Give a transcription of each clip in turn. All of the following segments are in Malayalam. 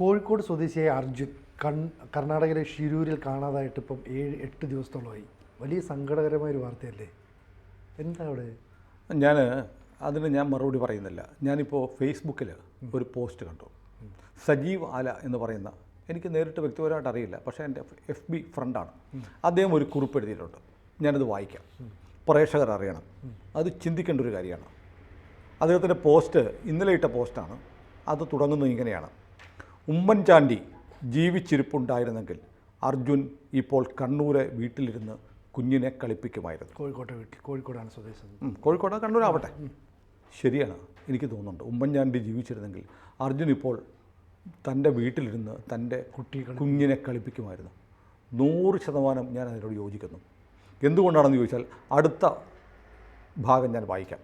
കോഴിക്കോട് സ്വദേശിയായ അർജുൻ കൺ കർണാടകയിലെ ഷിരൂരിൽ കാണാതായിട്ട് ഇപ്പം ഏഴ് എട്ട് ദിവസത്തോളമായി. വലിയ സങ്കടകരമായ ഒരു വാർത്തയല്ലേ? എന്താ അവിടെ? ഞാൻ അതിന് ഞാൻ മറുപടി പറയുന്നില്ല. ഞാനിപ്പോൾ ഫേസ്ബുക്കിൽ ഒരു പോസ്റ്റ് കണ്ടു. സജീവ് ആല എന്ന് പറയുന്ന എനിക്ക് നേരിട്ട് വ്യക്തിപരമായിട്ട് അറിയില്ല പക്ഷേ എന്റെ എഫ് ബി ഫ്രണ്ടാണ്. അദ്ദേഹം ഒരു കുറിപ്പ് എഴുതിയിട്ടുണ്ട്. ഞാനത് വായിക്കാം. പ്രേക്ഷകർ അറിയണം. അത് ചിന്തിക്കേണ്ട ഒരു കാര്യമാണ്. അദ്ദേഹത്തിന്റെ പോസ്റ്റ് ഇന്നലെ ഇട്ട പോസ്റ്റാണ്. അത് തുടങ്ങുന്നത് ഇങ്ങനെയാണ്. ഉമ്മൻചാണ്ടി ജീവിച്ചിരിപ്പുണ്ടായിരുന്നെങ്കിൽ അർജുൻ ഇപ്പോൾ കണ്ണൂരെ വീട്ടിലിരുന്ന് കുഞ്ഞിനെ കളിപ്പിക്കുമായിരുന്നു. കോഴിക്കോട്ടെ വീട്ടിൽ കോഴിക്കോടാണ് സ്വദേശം. കോഴിക്കോടാണ് കോഴിക്കോട് കണ്ണൂരാവട്ടെ ശരിയാണ് എനിക്ക് തോന്നുന്നുണ്ട്. ഉമ്മൻചാണ്ടി ജീവിച്ചിരുന്നെങ്കിൽ അർജുൻ ഇപ്പോൾ തന്റെ വീട്ടിലിരുന്ന് തന്റെ കുട്ടി കുഞ്ഞിനെ കളിപ്പിക്കുമായിരുന്നു. നൂറ് ശതമാനം ഞാൻ അതിനോട് യോജിക്കുന്നു. എന്തുകൊണ്ടാണെന്ന് ചോദിച്ചാൽ അടുത്ത ഭാഗം ഞാൻ വായിക്കാം.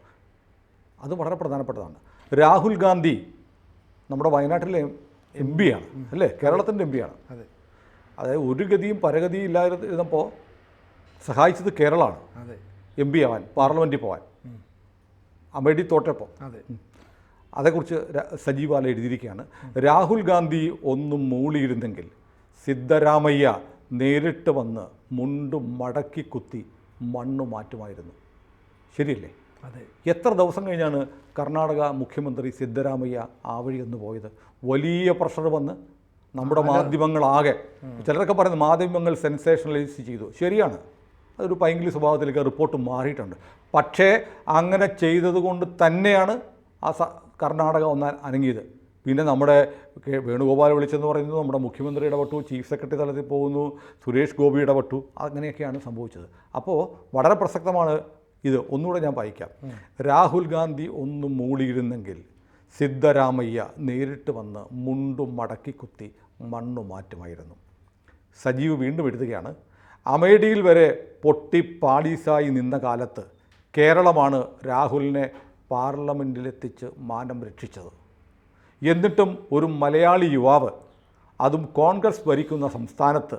അത് വളരെ പ്രധാനപ്പെട്ടതാണ്. രാഹുൽ ഗാന്ധി നമ്മുടെ വയനാട്ടിലെ എം ആണ് അല്ലേ? കേരളത്തിന്റെ എം ആണ് അതെ. അതായത് ഒരു ഗതിയും പരഗതിയും ഇല്ലാതിരുന്നപ്പോൾ സഹായിച്ചത് കേരളമാണ്. അതെ. എം പി ആവാൻ പാർലമെന്റിൽ പോകാൻ അമേഠി തോട്ടപ്പോൾ അതെ. അതേക്കുറിച്ച് സജീവാല എഴുതിയിരിക്കുകയാണ്. രാഹുൽ ഗാന്ധി ഒന്നും മൂളിയിരുന്നെങ്കിൽ സിദ്ധരാമയ്യ നേരിട്ട് വന്ന് മുണ്ടും മടക്കി കുത്തി മണ്ണ് മാറ്റുമായിരുന്നു. ശരിയല്ലേ? എത്ര ദിവസം കഴിഞ്ഞാണ് കർണാടക മുഖ്യമന്ത്രി സിദ്ധരാമയ്യ ആ വഴി ഒന്ന് പോയത്? വലിയ പ്രഷർ വന്ന് നമ്മുടെ മാധ്യമങ്ങളാകെ. ചിലരൊക്കെ പറയുന്നത് മാധ്യമങ്ങൾ സെൻസേഷണലൈസ് ചെയ്തു. ശരിയാണ്. അതൊരു പൈങ്കിളി സ്വഭാവത്തിലേക്ക് റിപ്പോർട്ട് മാറിയിട്ടുണ്ട്. പക്ഷേ അങ്ങനെ ചെയ്തതുകൊണ്ട് തന്നെയാണ് ആ സ കർണാടക ഒന്നാൽ അനങ്ങിയത്. പിന്നെ നമ്മുടെ കെ- വേണുഗോപാൽ വിളിച്ചെന്ന് പറയുന്നത് നമ്മുടെ മുഖ്യമന്ത്രി ഇടപെട്ടു ചീഫ് സെക്രട്ടറി തലത്തിൽ പോകുന്നു സുരേഷ് ഗോപി ഇടപെട്ടു. അങ്ങനെയൊക്കെയാണ് സംഭവിച്ചത്. അപ്പോൾ വളരെ പ്രസക്തമാണ് ഇത് ഒന്നുകൂടെ ഞാൻ വായിക്കാം. രാഹുൽ ഗാന്ധി ഒന്ന് മൂളിയിരുന്നെങ്കിൽ സിദ്ധരാമയ്യ നേരിട്ട് വന്ന് മുണ്ടും മടക്കി കുത്തി മണ്ണു മാറ്റുമായിരുന്നു. സജീവ് വീണ്ടും എഴുതുകയാണ് അമേഠിയിൽ വരെ പൊട്ടി പാളീസായി നിന്ന കാലത്ത് കേരളമാണ് രാഹുലിനെ പാർലമെന്റിലെത്തിച്ച് മാനം രക്ഷിച്ചത്. എന്നിട്ടും ഒരു മലയാളി യുവാവ് അതും കോൺഗ്രസ് ഭരിക്കുന്ന സംസ്ഥാനത്ത്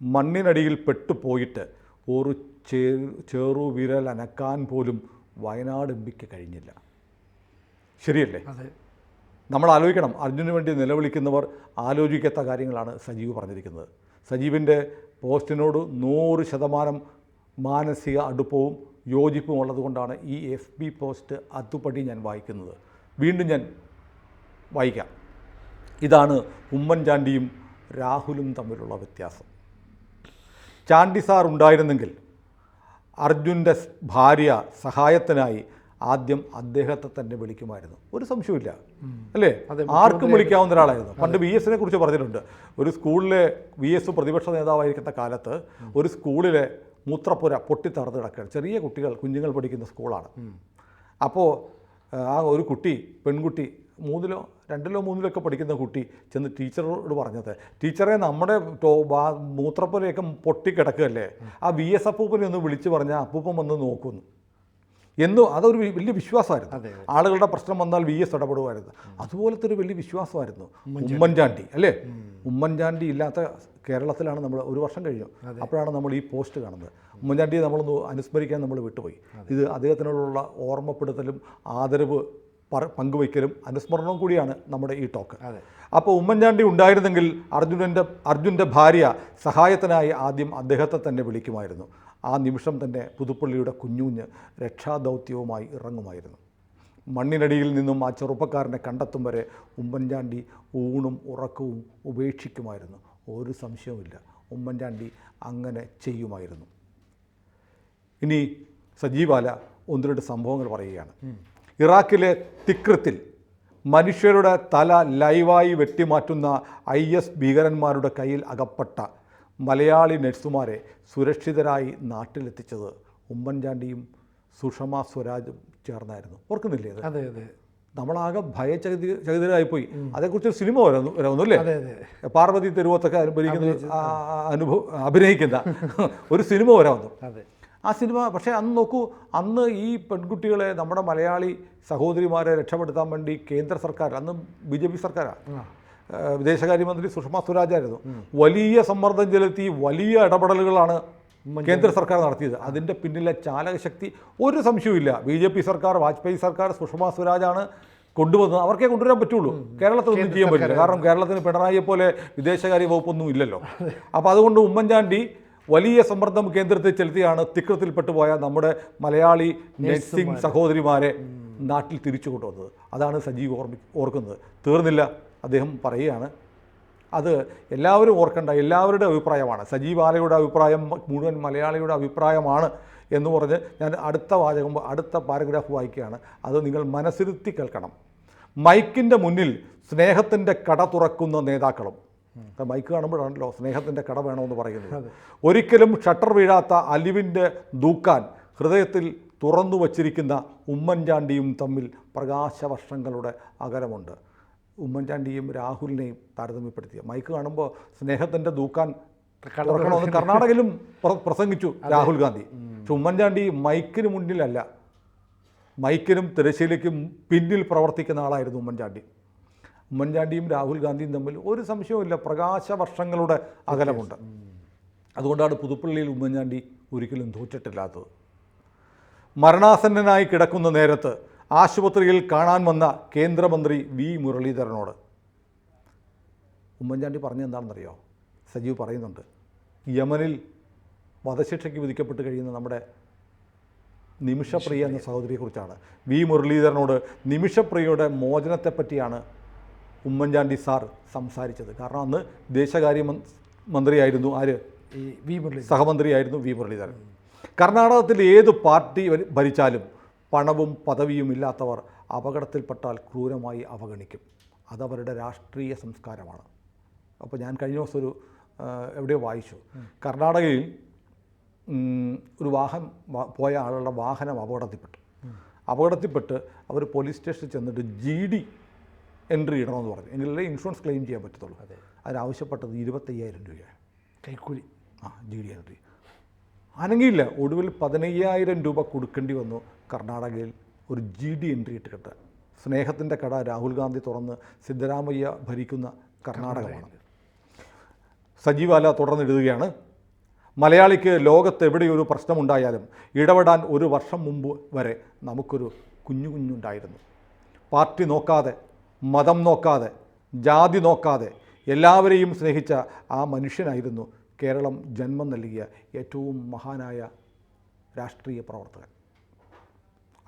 മണ്ണിനടിയിൽ പെട്ടുപോയിട്ട് ഒരു ചേ ചെറുവിരൽ അനക്കാൻ പോലും വയനാട് എം പിക്ക് കഴിഞ്ഞില്ല. ശരിയല്ലേ? നമ്മൾ ആലോചിക്കണം. അർജുനു വേണ്ടി നിലവിളിക്കുന്നവർ ആലോചിക്കാത്ത കാര്യങ്ങളാണ് സജീവ് പറഞ്ഞിരിക്കുന്നത്. സജീവിന്റെ പോസ്റ്റിനോട് നൂറ് ശതമാനം മാനസിക അടുപ്പവും യോജിപ്പും ഉള്ളതുകൊണ്ടാണ് ഈ എഫ് ബി പോസ്റ്റ് അതുപടി ഞാൻ വായിക്കുന്നത്. വീണ്ടും ഞാൻ വായിക്കാം. ഇതാണ് ഉമ്മൻചാണ്ടിയും രാഹുലും തമ്മിലുള്ള വ്യത്യാസം. ചാണ്ടി സാർ ഉണ്ടായിരുന്നെങ്കിൽ അർജുന്റെ ഭാര്യ സഹായത്തിനായി ആദ്യം അദ്ദേഹത്തെ തന്നെ വിളിക്കുമായിരുന്നു. ഒരു സംശയമില്ല അല്ലേ? ആർക്കും വിളിക്കാവുന്ന ഒരാളായിരുന്നു. പണ്ട് വി എസിനെ കുറിച്ച് പറഞ്ഞിട്ടുണ്ട്. ഒരു സ്കൂളിലെ വി എസ് പ്രതിപക്ഷ നേതാവായിരിക്കുന്ന കാലത്ത് ഒരു സ്കൂളിലെ മൂത്രപ്പുര പൊട്ടിത്തറന്ന് കിടക്കുകയാണ്. ചെറിയ കുട്ടികൾ കുഞ്ഞുങ്ങൾ പഠിക്കുന്ന സ്കൂളാണ്. അപ്പോൾ ആ ഒരു കുട്ടി പെൺകുട്ടി മൂന്നിലോ രണ്ടിലോ മൂന്നിലോ ഒക്കെ പഠിക്കുന്ന കുട്ടി ചെന്ന് ടീച്ചറോട് പറഞ്ഞത് ടീച്ചറെ നമ്മുടെ മൂത്രപ്പുരയൊക്കെ പൊട്ടിക്കിടക്കുകയല്ലേ ആ വി എസ് അപ്പൂപ്പനെ ഒന്ന് വിളിച്ച് പറഞ്ഞാൽ അപ്പൂപ്പൻ വന്ന് നോക്കുന്നു. എന്തോ അതൊരു വലിയ വിശ്വാസമായിരുന്നു. ആളുകളുടെ പ്രശ്നം വന്നാൽ വി എസ് ഇടപെടുമായിരുന്നു. അതുപോലത്തെ ഒരു വലിയ വിശ്വാസമായിരുന്നു. ഉമ്മൻചാണ്ടി. അല്ലേ? ഉമ്മൻചാണ്ടി ഇല്ലാത്ത കേരളത്തിലാണ് നമ്മൾ ഒരു വർഷം കഴിഞ്ഞു. അപ്പോഴാണ് നമ്മൾ ഈ പോസ്റ്റ് കാണുന്നത്. ഉമ്മൻചാണ്ടിയെ നമ്മളൊന്ന് അനുസ്മരിക്കാൻ നമ്മൾ വിട്ടുപോയി. ഇത് അദ്ദേഹത്തിനോടുള്ള ഓർമ്മപ്പെടുത്തലും ആദരവ് പങ്കുവയ്ക്കലും അനുസ്മരണവും കൂടിയാണ് നമ്മുടെ ഈ ടോക്ക് അപ്പോൾ ഉമ്മൻചാണ്ടി ഉണ്ടായിരുന്നെങ്കിൽ അർജുനന്റെ അർജുന്റെ ഭാര്യ സഹായത്തിനായി ആദ്യം അദ്ദേഹത്തെ തന്നെ വിളിക്കുമായിരുന്നു. ആ നിമിഷം തന്നെ പുതുപ്പള്ളിയുടെ കുഞ്ഞുഞ്ഞ് രക്ഷാദൗത്യവുമായി ഇറങ്ങുമായിരുന്നു. മണ്ണിനടിയിൽ നിന്നും ആ ചെറുപ്പക്കാരനെ കണ്ടെത്തും വരെ ഉമ്മൻചാണ്ടി ഊണും ഉറക്കവും ഉപേക്ഷിക്കുമായിരുന്നു. ഒരു സംശയവുമില്ല. ഉമ്മൻചാണ്ടി അങ്ങനെ ചെയ്യുമായിരുന്നു. ഇനി സജീവാല ഒന്ന് രണ്ട് സംഭവങ്ങൾ പറയുകയാണ്. ഇറാഖിലെ തിക്രത്തിൽ മനുഷ്യരുടെ തല ലൈവായി വെട്ടിമാറ്റുന്ന ഐ എസ് ഭീകരന്മാരുടെ കയ്യിൽ അകപ്പെട്ട മലയാളി നഴ്സുമാരെ സുരക്ഷിതരായി നാട്ടിലെത്തിച്ചത് ഉമ്മൻചാണ്ടിയും സുഷമ സ്വരാജും ചേർന്നായിരുന്നു. ഓർക്കുന്നില്ലേ അത് അതെ. നമ്മളാകെ ഭയചകിത ചകിതരായിപ്പോയി. അതേക്കുറിച്ച് ഒരു സിനിമ വരുന്നു വരുന്നു അല്ലേ? പാർവതി തെരുവത്തൊക്കെ അനുഭവിക്കുന്ന അനുഭവം അഭിനയിക്കുന്ന ഒരു സിനിമ വരാവുന്നു അതെ. ആ സിനിമ പക്ഷേ അന്ന് നോക്കൂ അന്ന് ഈ പെൺകുട്ടികളെ നമ്മുടെ മലയാളി സഹോദരിമാരെ രക്ഷപ്പെടുത്താൻ വേണ്ടി കേന്ദ്ര സർക്കാർ അന്ന് ബി ജെ പി സർക്കാരാണ് വിദേശകാര്യമന്ത്രി സുഷമ സ്വരാജായിരുന്നു. വലിയ സമ്മർദ്ദം ചെലുത്തി വലിയ ഇടപെടലുകളാണ് കേന്ദ്ര സർക്കാർ നടത്തിയത്. അതിന്റെ പിന്നിലെ ചാലകശക്തി ഒരു സംശയവുമില്ല. ബി ജെ പി സർക്കാർ വാജ്പേയി സർക്കാർ സുഷമ സ്വരാജാണ് കൊണ്ടുവന്നത്. അവർക്കേ കൊണ്ടുവരാൻ പറ്റുള്ളൂ. കേരളത്തിൽ ഒന്നും ചെയ്യാൻ പറ്റില്ല. കാരണം കേരളത്തിന് പിണറായിയെ പോലെ വിദേശകാര്യ വകുപ്പൊന്നും ഇല്ലല്ലോ. അപ്പോൾ അതുകൊണ്ട് ഉമ്മൻചാണ്ടി വലിയ സമ്മർദ്ദം കേന്ദ്രത്തിൽ ചെലുത്തിയാണ് തിക്രത്തിൽപ്പെട്ടുപോയ നമ്മുടെ മലയാളി നഴ്സിംഗ് സഹോദരിമാരെ നാട്ടിൽ തിരിച്ചു കൊണ്ടുവന്നത്. അതാണ് സജീവ് ഓർമ്മി ഓർക്കുന്നത്. തീർന്നില്ല അദ്ദേഹം പറയുകയാണ്. അത് എല്ലാവരും ഓർക്കേണ്ട എല്ലാവരുടെ അഭിപ്രായമാണ്. സജീവ് ആലയുടെ അഭിപ്രായം മുഴുവൻ മലയാളിയുടെ അഭിപ്രായമാണ് എന്ന് പറഞ്ഞ് ഞാൻ അടുത്ത വാചകം അടുത്ത പാരഗ്രാഫ് വായിക്കുകയാണ്. അത് നിങ്ങൾ മനസ്സിരുത്തി കേൾക്കണം. മൈക്കിന്റെ മുന്നിൽ സ്നേഹത്തിന്റെ കട തുറക്കുന്ന നേതാക്കളും മൈക്ക് കാണുമ്പോഴാണല്ലോ സ്നേഹത്തിന്റെ കട വേണമെന്ന് പറയുന്നത്. ഒരിക്കലും ഷട്ടർ വീഴാത്ത അലിവിന്റെ ദൂക്കാൻ ഹൃദയത്തിൽ തുറന്നു വച്ചിരിക്കുന്ന ഉമ്മൻചാണ്ടിയും തമ്മിൽ പ്രകാശവർഷങ്ങളുടെ അകലമുണ്ട്. ഉമ്മൻചാണ്ടിയും രാഹുലിനെയും താരതമ്യപ്പെടുത്തിയ മൈക്ക് കാണുമ്പോൾ സ്നേഹത്തിന്റെ ദൂക്കാൻ തുറക്കണമെന്ന് കർണാടകയിലും പ്രസംഗിച്ചു രാഹുൽ ഗാന്ധി. പക്ഷെ ഉമ്മൻചാണ്ടി മൈക്കിന് മുന്നിലല്ല. മൈക്കിനും തിരശ്ശീലയ്ക്കും പിന്നിൽ പ്രവർത്തിക്കുന്ന ആളായിരുന്നു ഉമ്മൻചാണ്ടി. ഉമ്മൻചാണ്ടിയും രാഹുൽ ഗാന്ധിയും തമ്മിൽ ഒരു സംശയവുമില്ല. പ്രകാശ വർഷങ്ങളുടെ അകലമുണ്ട്. അതുകൊണ്ടാണ് പുതുപ്പള്ളിയിൽ ഉമ്മൻചാണ്ടി ഒരിക്കലും തോറ്റിട്ടില്ലാത്തത്. മരണാസന്നനായി കിടക്കുന്ന നേരത്ത് ആശുപത്രിയിൽ കാണാൻ വന്ന കേന്ദ്രമന്ത്രി വി. മുരളീധരനോട് ഉമ്മൻചാണ്ടി പറഞ്ഞെന്താണെന്നറിയോ സജീവ് പറയുന്നുണ്ട്. യമനിൽ വധശിക്ഷയ്ക്ക് വിധിക്കപ്പെട്ട് കഴിയുന്ന നമ്മുടെ നിമിഷപ്രിയ എന്ന സഹോദരിയെക്കുറിച്ചാണ്. വി. മുരളീധരനോട് നിമിഷപ്രിയയുടെ മോചനത്തെപ്പറ്റിയാണ് ഉമ്മൻചാണ്ടി സാർ സംസാരിച്ചത്. കാരണം അന്ന് ദേശകാര്യ മന്ത്രിയായിരുന്നു ആര്? ഈ വി മുരളി സഹമന്ത്രിയായിരുന്നു വി മുരളീധരൻ. കർണാടകത്തിൽ ഏത് പാർട്ടി ഭരിച്ചാലും പണവും പദവിയും ഇല്ലാത്തവർ അപകടത്തിൽപ്പെട്ടാൽ ക്രൂരമായി അവഗണിക്കും. അതവരുടെ രാഷ്ട്രീയ സംസ്കാരമാണ്. അപ്പോൾ ഞാൻ കഴിഞ്ഞ ദിവസം ഒരു എവിടെയോ വായിച്ചു. കർണാടകയിൽ ഒരു വാഹനം പോയ ആളുടെ വാഹനം അപകടത്തിൽപ്പെട്ടു. അപകടത്തിൽപ്പെട്ട് അവർ പോലീസ് സ്റ്റേഷനിൽ ചെന്നിട്ട് ജി ഡി എൻട്രി ഇടണമെന്ന് പറഞ്ഞു. എങ്കിലേ ഇൻഷുറൻസ് ക്ലെയിം ചെയ്യാൻ പറ്റത്തുള്ളൂ. അതിനാവശ്യപ്പെട്ടത് ഇരുപത്തയ്യായിരം രൂപയാണ്. കൈക്കൂലി. ആ ജി ഡി എൻട്രി അനങ്ങിയില്ല ഒടുവിൽ പതിനയ്യായിരം രൂപ കൊടുക്കേണ്ടി വന്നു കർണാടകയിൽ ഒരു ജി ഡി എൻട്രി ഇട്ട് കിട്ടാൻ സ്നേഹത്തിന്റെ കട രാഹുൽ ഗാന്ധി തുറന്ന് സിദ്ധരാമയ്യ ഭരിക്കുന്ന കർണാടകമാണ്. സജീവാല തുടർന്നിടുകയാണ് മലയാളിക്ക് ലോകത്ത് എവിടെയൊരു പ്രശ്നമുണ്ടായാലും ഇടപെടാൻ ഒരു വർഷം മുമ്പ് വരെ നമുക്കൊരു കുഞ്ഞു കുഞ്ഞുണ്ടായിരുന്നു. പാർട്ടി നോക്കാതെ മതം നോക്കാതെ ജാതി നോക്കാതെ എല്ലാവരെയും സ്നേഹിച്ച ആ മനുഷ്യനായിരുന്നു കേരളം ജന്മം നൽകിയ ഏറ്റവും മഹാനായ രാഷ്ട്രീയ പ്രവർത്തകൻ.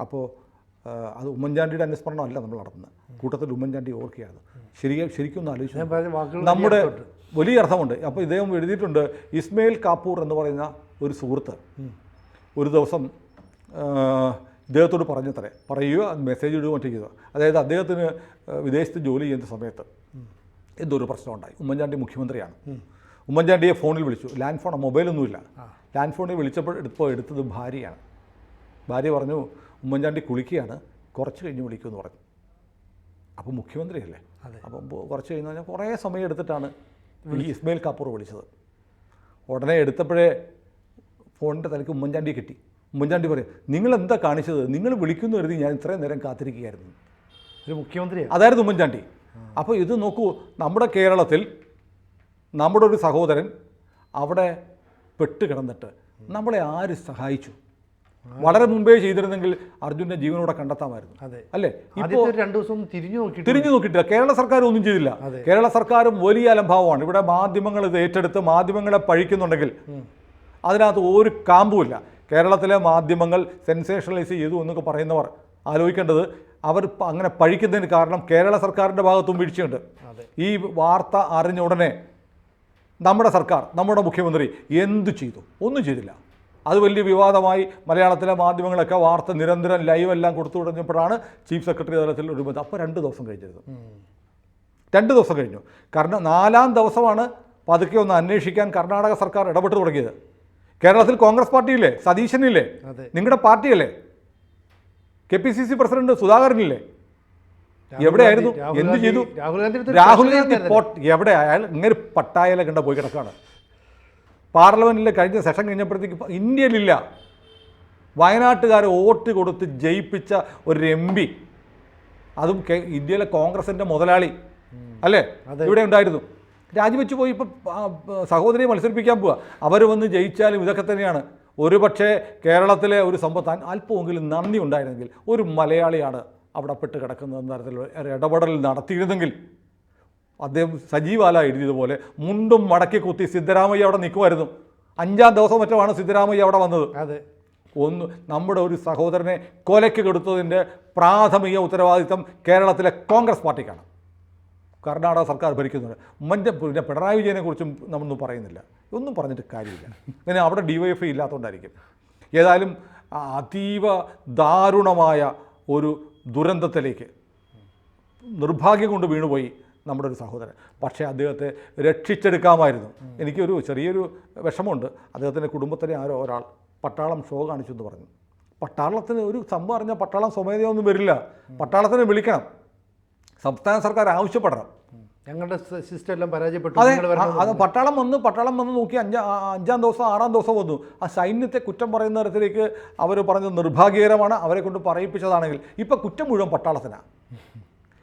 അപ്പോൾ അത് ഉമ്മൻചാണ്ടിയുടെ അനുസ്മരണമല്ല നമ്മൾ നടത്തുന്നത്. കൂട്ടത്തിൽ ഉമ്മൻചാണ്ടി ഓർക്കുകയാണ് ശരി ശരിക്കും ഒന്ന് ആലോചിച്ചു നമ്മുടെ വലിയ അർത്ഥമുണ്ട്. അപ്പോൾ ഇദ്ദേഹം എഴുതിയിട്ടുണ്ട് ഇസ്മയിൽ കാപ്പൂർ എന്ന് പറയുന്ന ഒരു സുഹൃത്ത്. ഒരു ദിവസം ഇദ്ദേഹത്തോട് പറഞ്ഞു തരേ പറയുകയോ അത് മെസ്സേജ് ഇടുകയോ മറ്റോ ചെയ്തോ അതായത് അദ്ദേഹത്തിന് വിദേശത്ത് ജോലി ചെയ്യുന്ന സമയത്ത് എന്തോ ഒരു പ്രശ്നം ഉണ്ടായി. ഉമ്മൻചാണ്ടി മുഖ്യമന്ത്രിയാണ്. ഉമ്മൻചാണ്ടിയെ ഫോണിൽ വിളിച്ചു. Land phone മൊബൈലൊന്നുമില്ല. ലാൻഡ് ഫോണിൽ വിളിച്ചപ്പോൾ എടുപ്പോൾ എടുത്തത് ഭാര്യയാണ്. ഭാര്യ പറഞ്ഞു ഉമ്മൻചാണ്ടി കുളിക്കുകയാണ്. കുറച്ച് കഴിഞ്ഞ് വിളിക്കുമെന്ന് പറഞ്ഞു. അപ്പോൾ മുഖ്യമന്ത്രിയല്ലേ. അപ്പം കുറച്ച് കഴിഞ്ഞ് പറഞ്ഞാൽ കുറേ സമയം എടുത്തിട്ടാണ് ഈ ഇസ്മയിൽ കാപ്പൂർ വിളിച്ചത്. ഉടനെ എടുത്തപ്പോഴേ ഫോണിന്റെ തലയ്ക്ക് ഉമ്മൻചാണ്ടി കിട്ടി. ഉമ്മൻചാണ്ടി പറയും നിങ്ങൾ എന്താ കാണിച്ചത്? നിങ്ങൾ വിളിക്കുന്നു കരുതി ഞാൻ ഇത്രയും നേരം കാത്തിരിക്കുകയായിരുന്നു. ഒരു മുഖ്യമന്ത്രി അതായിരുന്നു ഉമ്മൻചാണ്ടി അപ്പോൾ ഇത് നോക്കൂ നമ്മുടെ കേരളത്തിൽ നമ്മുടെ ഒരു സഹോദരൻ അവിടെ പെട്ട് കിടന്നിട്ട് നമ്മളെ ആര് സഹായിച്ചു? വളരെ മുമ്പേ ചെയ്തിരുന്നെങ്കിൽ അർജുന്റെ ജീവനോടെ കണ്ടെത്താമായിരുന്നു. അതെ. അല്ലേ? ഇപ്പോൾ രണ്ടു ദിവസം തിരിഞ്ഞു നോക്കി തിരിഞ്ഞു നോക്കിയിട്ടില്ല. കേരള സർക്കാർ ഒന്നും ചെയ്തില്ല. കേരള സർക്കാരും വലിയ അലംഭാവമാണ്. ഇവിടെ മാധ്യമങ്ങൾ ഇത് ഏറ്റെടുത്ത് മാധ്യമങ്ങളെ പഴിക്കുന്നുണ്ടെങ്കിൽ അതിനകത്ത് ഒരു കാമ്പുമില്ല. കേരളത്തിലെ മാധ്യമങ്ങൾ സെൻസേഷണലൈസ് ചെയ്തു എന്നൊക്കെ പറയുന്നവർ ആലോചിക്കേണ്ടത് അവർ അങ്ങനെ പഴിക്കുന്നതിന് കാരണം കേരള സർക്കാരിന്റെ ഭാഗത്തും വീഴ്ചയുണ്ട്. ഈ വാർത്ത അറിഞ്ഞ ഉടനെ നമ്മുടെ സർക്കാർ നമ്മുടെ മുഖ്യമന്ത്രി എന്തു ചെയ്തു? ഒന്നും ചെയ്തില്ല. അത് വലിയ വിവാദമായി മലയാളത്തിലെ മാധ്യമങ്ങളൊക്കെ വാർത്ത നിരന്തരം ലൈവ് എല്ലാം കൊടുത്തു തുടങ്ങിയപ്പോഴാണ് ചീഫ് സെക്രട്ടറി തലത്തിൽ ഒരു ബന്ധം അപ്പോൾ രണ്ട് ദിവസം കഴിഞ്ഞിരുന്നു. രണ്ട് ദിവസം കഴിഞ്ഞു. കാരണം നാലാം ദിവസമാണ് പതുക്കെ ഒന്ന് അന്വേഷിക്കാൻ കർണാടക സർക്കാർ ഇടപെട്ട് തുടങ്ങിയത്. കേരളത്തിൽ കോൺഗ്രസ് പാർട്ടിയില്ലേ? സതീശനില്ലേ? നിങ്ങളുടെ പാർട്ടിയല്ലേ? K P C C president സുധാകരനില്ലേ? എവിടെയായിരുന്നു? എന്ത് ചെയ്തു? രാഹുൽ ഗാന്ധി എവിടെ? അയാൾ ഇങ്ങനെ പട്ടായല കണ്ട പോയി കിടക്കാണ്. പാർലമെന്റിലെ കഴിഞ്ഞ സെഷൻ കഴിഞ്ഞപ്പോഴത്തേക്ക് ഇന്ത്യയിലില്ല വയനാട്ടുകാരെ വോട്ട് കൊടുത്ത് ജയിപ്പിച്ച ഒരു എം പി. അതും ഇന്ത്യയിലെ കോൺഗ്രസിന്റെ മുതലാളി. അല്ലേ? ഇവിടെ ഉണ്ടായിരുന്നു. രാജിവെച്ച് പോയി ഇപ്പം സഹോദരിയെ മത്സരിപ്പിക്കാൻ പോവുക അവർ വന്ന് ജയിച്ചാലും ഇതൊക്കെ തന്നെയാണ്. ഒരുപക്ഷെ കേരളത്തിലെ ഒരു സമ്പത്ത് അല്പമെങ്കിലും നന്ദി ഉണ്ടായിരുന്നെങ്കിൽ ഒരു മലയാളിയാണ് അവിടെ പെട്ട് കിടക്കുന്നതെന്ന തരത്തിലുള്ള ഒരു ഇടപെടൽ നടത്തിയിരുന്നെങ്കിൽ അദ്ദേഹം സജീവാല എഴുതിയതുപോലെ മുണ്ടും മടക്കി കുത്തി സിദ്ധരാമയ്യ അവിടെ നിൽക്കുമായിരുന്നു. അഞ്ചാം ദിവസം മറ്റുമാണ് സിദ്ധരാമയ്യ അവിടെ വന്നത്. അതെ. ഒന്ന് നമ്മുടെ ഒരു സഹോദരനെ കൊലയ്ക്ക് കൊടുത്തതിന്റെ പ്രാഥമിക ഉത്തരവാദിത്തം കേരളത്തിലെ കോൺഗ്രസ് പാർട്ടിക്കാണ്. കർണാടക സർക്കാർ ഭരിക്കുന്നുണ്ട്. ഉമ്മന്റെ പിന്നെ പിണറായി വിജയനെ കുറിച്ചും നമ്മളൊന്നും പറയുന്നില്ല. ഒന്നും പറഞ്ഞിട്ട് കാര്യമില്ല. പിന്നെ അവിടെ ഡി വൈ എഫ് ഐ ഇല്ലാത്തതുകൊണ്ടായിരിക്കും ഏതായാലും അതീവ ദാരുണമായ ഒരു ദുരന്തത്തിലേക്ക് നിർഭാഗ്യം കൊണ്ട് വീണുപോയി നമ്മുടെ ഒരു സഹോദരൻ. പക്ഷേ അദ്ദേഹത്തെ രക്ഷിച്ചെടുക്കാമായിരുന്നു. എനിക്കൊരു ചെറിയൊരു വിഷമമുണ്ട്. അദ്ദേഹത്തിന്റെ കുടുംബത്തിലെ ആരോ ഒരാൾ പട്ടാളം ഷോ കാണിച്ചു എന്ന് പറഞ്ഞു. പട്ടാളത്തിന് ഒരു സംഭവം അറിഞ്ഞാൽ പട്ടാളം സ്വമേധയൊന്നും വരില്ല. പട്ടാളത്തിനെ വിളിക്കണം. സംസ്ഥാന സർക്കാർ ആവശ്യപ്പെടണം. ഞങ്ങളുടെ സിസ്റ്റം എല്ലാം പരാജയപ്പെട്ടു. അതെ അത് പട്ടാളം വന്ന് പട്ടാളം വന്ന് നോക്കി അഞ്ചാം അഞ്ചാം ദിവസം ആറാം ദിവസം വന്നു. ആ സൈന്യത്തെ കുറ്റം പറയുന്ന തരത്തിലേക്ക് അവർ പറഞ്ഞത് നിർഭാഗ്യകരമാണ് അവരെ കൊണ്ട് പറയിപ്പിച്ചതാണെങ്കിൽ. ഇപ്പം കുറ്റം മുഴുവൻ പട്ടാളത്തിനാണ്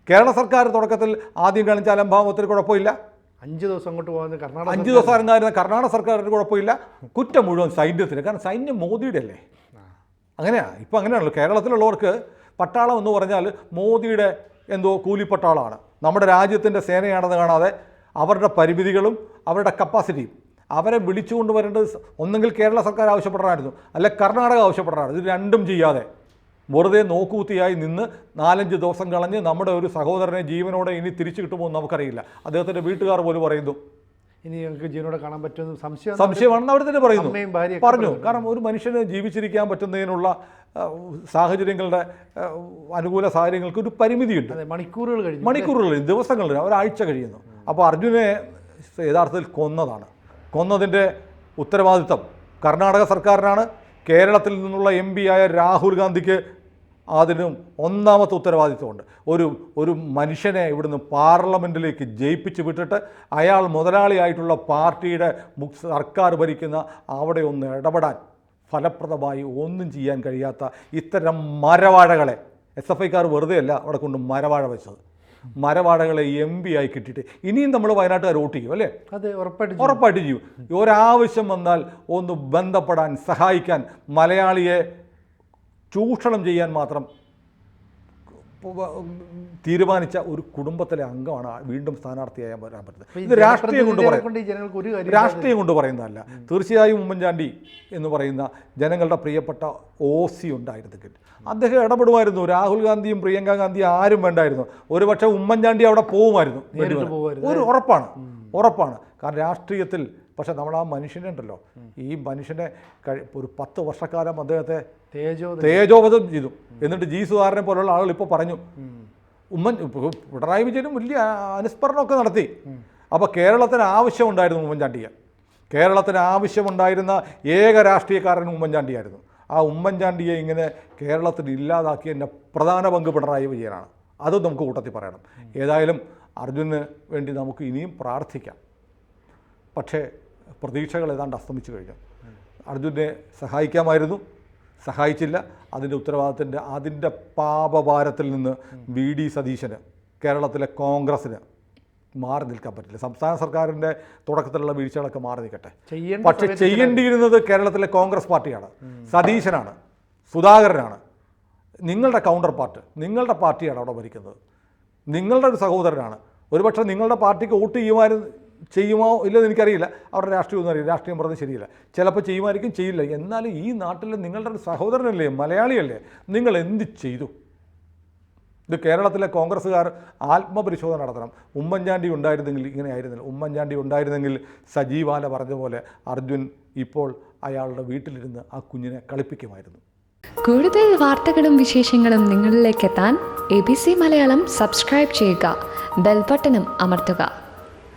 കേരള സർക്കാർ തുടക്കത്തിൽ ആദ്യം കാണിച്ച ഒത്തിരി കുഴപ്പമില്ല. അഞ്ച് ദിവസം അങ്ങോട്ട് പോകുന്നത് കർണാടക അഞ്ച് ദിവസം അറിഞ്ഞായിരുന്ന കർണാടക സർക്കാരിന് കുഴപ്പമില്ല. കുറ്റം മുഴുവൻ സൈന്യത്തിന്. കാരണം സൈന്യം മോദിയുടെ അല്ലേ? അങ്ങനെയാണ് ഇപ്പം അങ്ങനെയാണല്ലോ. കേരളത്തിലുള്ളവർക്ക് പട്ടാളം എന്ന് പറഞ്ഞാൽ മോദിയുടെ എന്തോ കൂലിപ്പട്ടാളാണ്. നമ്മുടെ രാജ്യത്തിന്റെ സേനയാണെന്ന് കാണാതെ അവരുടെ പരിമിതികളും അവരുടെ കപ്പാസിറ്റിയും അവരെ വിളിച്ചുകൊണ്ട് വരേണ്ടത് ഒന്നെങ്കിൽ കേരള സർക്കാർ ആവശ്യപ്പെടണമായിരുന്നു അല്ലെ കർണാടക ആവശ്യപ്പെടണമായിരുന്നു ഇത് രണ്ടും ചെയ്യാതെ വെറുതെ നോക്കൂത്തിയായി നിന്ന് നാലഞ്ച് ദിവസം കളഞ്ഞ് നമ്മുടെ ഒരു സഹോദരനെ ജീവനോടെ ഇനി തിരിച്ചു കിട്ടുമോ എന്ന് നമുക്കറിയില്ല. അദ്ദേഹത്തിന്റെ വീട്ടുകാർ പോലും പറയുന്നു ഇനി ഞങ്ങൾക്ക് ജീവനോടെ കാണാൻ പറ്റുമെന്ന് സംശയം സംശയമാണെന്ന് അവർ തന്നെ പറയുന്നു. പറഞ്ഞു. കാരണം ഒരു മനുഷ്യന് ജീവിച്ചിരിക്കാൻ പറ്റുന്നതിനുള്ള സാഹചര്യങ്ങളുടെ അനുകൂല സാഹചര്യങ്ങൾക്ക് ഒരു പരിമിതിയുണ്ട്. മണിക്കൂറുകൾ കഴിഞ്ഞു. മണിക്കൂറുകൾ കഴിഞ്ഞു. ദിവസങ്ങൾ ഒരാഴ്ച കഴിയുന്നു. അപ്പോൾ അർജുനെ യഥാർത്ഥത്തിൽ കൊന്നതാണ്. കൊന്നതിന്റെ ഉത്തരവാദിത്തം കർണാടക സർക്കാരിനാണ്. കേരളത്തിൽ നിന്നുള്ള എം ആയ രാഹുൽ ഗാന്ധിക്ക് അതിനും ഒന്നാമത്തെ ഉത്തരവാദിത്വമുണ്ട്. ഒരു ഒരു മനുഷ്യനെ ഇവിടുന്ന് പാർലമെന്റിലേക്ക് ജയിപ്പിച്ച് വിട്ടിട്ട് അയാൾ മുതലാളിയായിട്ടുള്ള പാർട്ടിയുടെ സർക്കാർ ഭരിക്കുന്ന അവിടെ ഒന്ന് ഇടപെടാൻ ഫലപ്രദമായി ഒന്നും ചെയ്യാൻ കഴിയാത്ത ഇത്തരം മരവാഴകളെ എസ് എഫ് ഐക്കാർ വെറുതെ അല്ല അവിടെ കൊണ്ട് മരവാഴ വെച്ചത്. മരവാഴകളെ എം പി ആയി കിട്ടിയിട്ട് ഇനിയും നമ്മൾ വയനാട്ടുകാർ വോട്ട് ചെയ്യും അല്ലേ? അതെ ഉറപ്പായിട്ട് ഉറപ്പായിട്ട് ചെയ്യും. ഒരാവശ്യം വന്നാൽ ഒന്ന് ബന്ധപ്പെടാൻ സഹായിക്കാൻ മലയാളിയെ ചൂഷണം ചെയ്യാൻ മാത്രം തീരുമാനിച്ച ഒരു കുടുംബത്തിലെ അംഗമാണ് വീണ്ടും സ്ഥാനാർത്ഥിയായി വരാൻ പറ്റുന്നത്. ഇത് രാഷ്ട്രീയം കൊണ്ട് ജനപ്രതിനിധികളെ പറയാം. കൊണ്ട് ഈ ജനങ്ങൾക്ക് ഒരു കാര്യം രാഷ്ട്രീയം കൊണ്ട് പറയുന്നതല്ല. തീർച്ചയായും ഉമ്മൻചാണ്ടി എന്ന് പറയുന്ന ജനങ്ങളുടെ പ്രിയപ്പെട്ട ഒ സി ഉണ്ടായിരുന്നെങ്കിൽ അദ്ദേഹം ഇടപെടുമായിരുന്നു. രാഹുൽ ഗാന്ധിയും പ്രിയങ്ക ഗാന്ധിയും ആരും വേണ്ടായിരുന്നു. ഒരുപക്ഷെ ഉമ്മൻചാണ്ടി അവിടെ പോകുമായിരുന്നു. ഒരു ഉറപ്പാണ്. ഉറപ്പാണ്. കാരണം രാഷ്ട്രീയത്തിൽ പക്ഷെ നമ്മൾ ആ മനുഷ്യനെ ഉണ്ടല്ലോ ഈ മനുഷ്യനെ ഒരു പത്ത് വർഷക്കാലം അദ്ദേഹത്തെ തേജോ തേജോവധം ചെയ്തു. എന്നിട്ട് ജി സുധാകരനെ പോലുള്ള ആളുകൾ ഇപ്പോൾ പറഞ്ഞു. ഉമ്മൻ പിണറായി വിജയനും വലിയ അനുസ്മരണമൊക്കെ നടത്തി. അപ്പോൾ കേരളത്തിന് ആവശ്യമുണ്ടായിരുന്നു ഉമ്മൻചാണ്ടിയെ. കേരളത്തിന് ആവശ്യമുണ്ടായിരുന്ന ഏക രാഷ്ട്രീയക്കാരൻ ഉമ്മൻചാണ്ടിയായിരുന്നു. ആ ഉമ്മൻചാണ്ടിയെ ഇങ്ങനെ കേരളത്തിൽ ഇല്ലാതാക്കിയതിന്റെ പ്രധാന പങ്ക് പിണറായി വിജയനാണ്. അത് നമുക്ക് കൂട്ടത്തിൽ പറയണം. ഏതായാലും അർജുന് വേണ്ടി നമുക്ക് ഇനിയും പ്രാർത്ഥിക്കാം. പക്ഷേ പ്രതീക്ഷകൾ ഏതാണ്ട് അസ്തമിച്ചു കഴിഞ്ഞു. അർജുനെ സഹായിക്കാമായിരുന്നു. സഹായിച്ചില്ല. അതിന്റെ ഉത്തരവാദിത്തത്തിന്റെ അതിന്റെ പാപഭാരത്തിൽ നിന്ന് വി ഡി സതീശന് കേരളത്തിലെ കോൺഗ്രസ്സിന് മാറി നിൽക്കാൻ പറ്റില്ല. സംസ്ഥാന സർക്കാരിന്റെ തുടക്കത്തിലുള്ള വീഴ്ചകളൊക്കെ മാറി നിൽക്കട്ടെ. പക്ഷേ ചെയ്യേണ്ടിയിരുന്നത് കേരളത്തിലെ കോൺഗ്രസ് പാർട്ടിയാണ്. സതീശനാണ്. സുധാകരനാണ്. നിങ്ങളുടെ കൗണ്ടർ പാർട്ട് നിങ്ങളുടെ പാർട്ടിയാണ് അവിടെ ഭരിക്കുന്നത്. നിങ്ങളുടെ ഒരു സഹോദരനാണ്. ഒരുപക്ഷെ നിങ്ങളുടെ പാർട്ടിക്ക് വോട്ട് ചെയ്യുമായിരുന്നു ചെയ്യുമോ ഇല്ലെന്ന് എനിക്കറിയില്ല. അവരുടെ രാഷ്ട്രീയം ഒന്നും അറിയില്ല. രാഷ്ട്രീയം പറഞ്ഞത് ശരിയല്ല. ചിലപ്പോൾ ചെയ്യുമായിരിക്കും ചെയ്യില്ല. എന്നാലും ഈ നാട്ടിൽ നിങ്ങളുടെ സഹോദരനല്ലേ മലയാളിയല്ലേ നിങ്ങൾ എന്ത് ചെയ്തു? ഇത് കേരളത്തിലെ കോൺഗ്രസ്സുകാർ ആത്മപരിശോധന നടത്തണം. ഉമ്മൻചാണ്ടി ഉണ്ടായിരുന്നെങ്കിൽ ഇങ്ങനെ ആയിരുന്നില്ല. ഉമ്മൻചാണ്ടി ഉണ്ടായിരുന്നെങ്കിൽ സജീവാല പറഞ്ഞ പോലെ അർജുൻ ഇപ്പോൾ അയാളുടെ വീട്ടിലിരുന്ന് ആ കുഞ്ഞിനെ കളിപ്പിക്കുമായിരുന്നു. കൂടുതൽ വാർത്തകളും വിശേഷങ്ങളും നിങ്ങളിലേക്ക് എത്താൻ A B C Malayalam subscribe ചെയ്യുക. ബെൽബട്ടനും അമർത്തുക.